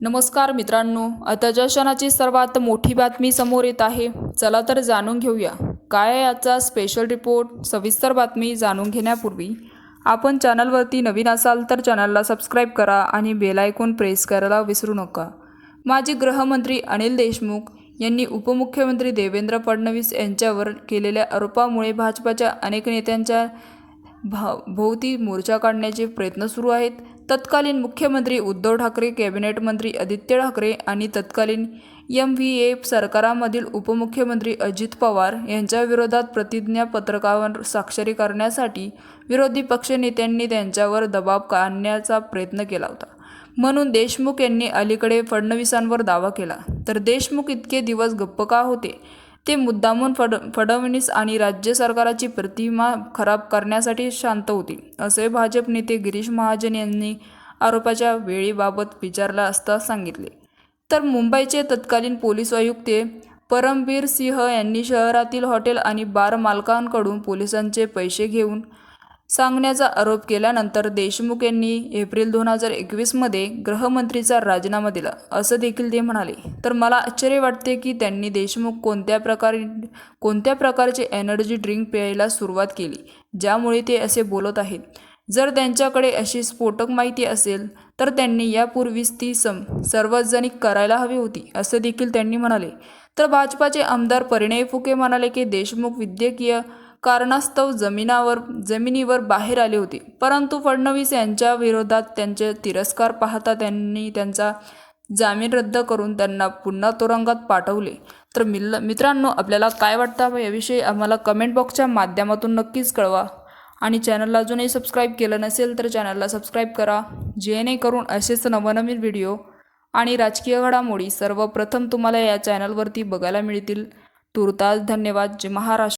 नमस्कार मित्रांनो आताच्या क्षणाची सर्वात मोठी बातमी समोर येत आहे. चला तर जाणून घेऊया. काय याचा आजचा स्पेशल रिपोर्ट सविस्तर बातमी जाणून घेण्यापूर्वी आपण चॅनलवरती नवीन असाल तर चॅनलला सबस्क्राईब करा आणि बेल आयकॉन प्रेस करायला विसरू नका. माजी गृहमंत्री अनिल देशमुख यांनी उपमुख्यमंत्री देवेंद्र फडणवीस यांच्यावर केलेल्या आरोपामुळे भाजपाच्या अनेक नेत्यांच्या भा भोवती मोर्चा काढण्याचे प्रयत्न सुरू आहेत. तत्कालीन मुख्यमंत्री उद्धव ठाकरे कॅबिनेट मंत्री आदित्य ठाकरे आणि तत्कालीन एम व्ही ए सरकारामधील उपमुख्यमंत्री अजित पवार यांच्या विरोधात प्रतिज्ञापत्रकावर स्वाक्षरी करण्यासाठी विरोधी पक्षनेत्यांनी त्यांच्यावर दबाव आणण्याचा प्रयत्न केला होता. म्हणून देशमुख यांनी अलीकडे फडणवीसांवर दावा केला. तर देशमुख इतके दिवस गप्प का होते? ते मुद्दामून फड फडणवीस आणि राज्य सरकाराची प्रतिमा खराब करण्यासाठी शांत होती असे भाजप नेते गिरीश महाजन यांनी आरोपाच्या वेळीबाबत विचारला असता सांगितले. तर मुंबईचे तत्कालीन पोलीस आयुक्त परमबीर सिंह यांनी शहरातील हॉटेल आणि बार मालकांकडून पोलिसांचे पैसे घेऊन सांगण्याचा आरोप केल्यानंतर देशमुख यांनी एप्रिल दोन हजार एकवीसमध्ये गृहमंत्रीचा राजीनामा दिला. असं देखील ते म्हणाले. तर मला आश्चर्य वाटते की त्यांनी देशमुख कोणत्या प्रकारे कोणत्या प्रकारचे एनर्जी ड्रिंक प्यायला सुरुवात केली ज्यामुळे ते असे बोलत आहेत. जर त्यांच्याकडे अशी स्फोटक माहिती असेल तर त्यांनी यापूर्वीच ती सम सार्वजनिक करायला हवी होती असं देखील त्यांनी म्हणाले. तर भाजपाचे आमदार परिणय फुके म्हणाले की देशमुख विद्यकीय कारणास्तव जमिनावर जमिनीवर बाहेर आले होते. परंतु फडणवीस यांच्या विरोधात त्यांचे तिरस्कार पाहता त्यांनी त्यांचा जामीन रद्द करून त्यांना पुन्हा तुरुंगात पाठवले. तर मिल मित्रांनो आपल्याला काय वाटतं? याविषयी आम्हाला कमेंट बॉक्सच्या माध्यमातून नक्कीच कळवा. आणि चॅनलला अजूनही सबस्क्राईब केलं नसेल तर चॅनलला सबस्क्राईब करा. जेणेकरून असेच नवनवीन व्हिडिओ आणि राजकीय घडामोडी सर्वप्रथम तुम्हाला या चॅनलवरती बघायला मिळतील. तुर्तास धन्यवाद. जे महाराष्ट्र.